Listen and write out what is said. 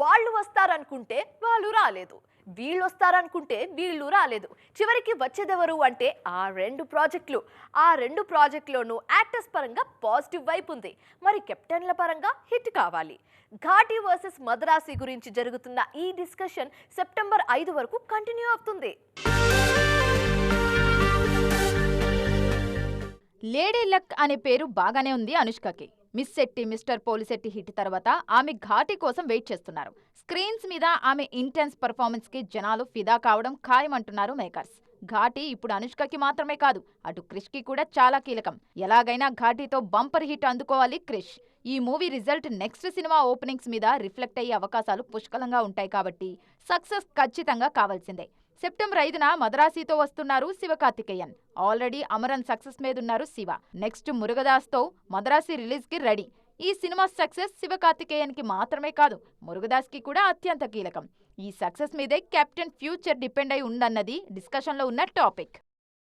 వాళ్ళు వస్తారనుకుంటే వాళ్ళు రాలేదు. వీళ్ళు వస్తారనుకుంటే వీళ్ళు రాలేదు. చివరికి వచ్చేదెవరు అంటే ఆ రెండు ప్రాజెక్టులు. ఆ రెండు ప్రాజెక్టులోనూ యాక్టర్స్ పరంగా పాజిటివ్ వైపు ఉంది. మరి కెప్టెన్ల పరంగా హిట్ కావాలి. ఘాటి వర్సెస్ మద్రాసి గురించి జరుగుతున్న ఈ డిస్కషన్ సెప్టెంబర్ ఐదు వరకు కంటిన్యూ అవుతుంది. లేడీ లక్ అనే పేరు బాగానే ఉంది అనుష్కకి. Miss Shetty mister Polishetty hit తర్వాత ఆమె ఘాటి కోసం వెయిట్ చేస్తున్నారు. స్క్రీన్స్ మీద ఆమె ఇంటెన్స్ పర్ఫార్మెన్స్కి జనాలు ఫిదా కావడం ఖాయమంటున్నారు మేకర్స్. ఘాటి ఇప్పుడు అనుష్కకి మాత్రమే కాదు అటు క్రిష్కి కూడా చాలా కీలకం. ఎలాగైనా ఘాటితో బంపర్ హిట్ అందుకోవాలి క్రిష్. ఈ movie result next cinema openings మీద రిఫ్లెక్ట్ అయ్యే అవకాశాలు పుష్కలంగా ఉంటాయి కాబట్టి సక్సెస్ ఖచ్చితంగా కావాల్సిందే. సెప్టెంబర్ ఐదున మదరాసితో వస్తున్నారు శివకార్తికేయన్. ఆల్రెడీ అమరన్ సక్సెస్ మీద ఉన్నారు శివ. నెక్స్ట్ మురుగదాస్తో మదరాసి రిలీజ్కి రెడీ. ఈ సినిమా సక్సెస్ శివకార్తికేయన్కి మాత్రమే కాదు మురుగదాస్కి కూడా అత్యంత కీలకం. ఈ సక్సెస్ మీదే కెప్టెన్ ఫ్యూచర్ డిపెండ్ అయి ఉందన్నది డిస్కషన్లో ఉన్న టాపిక్.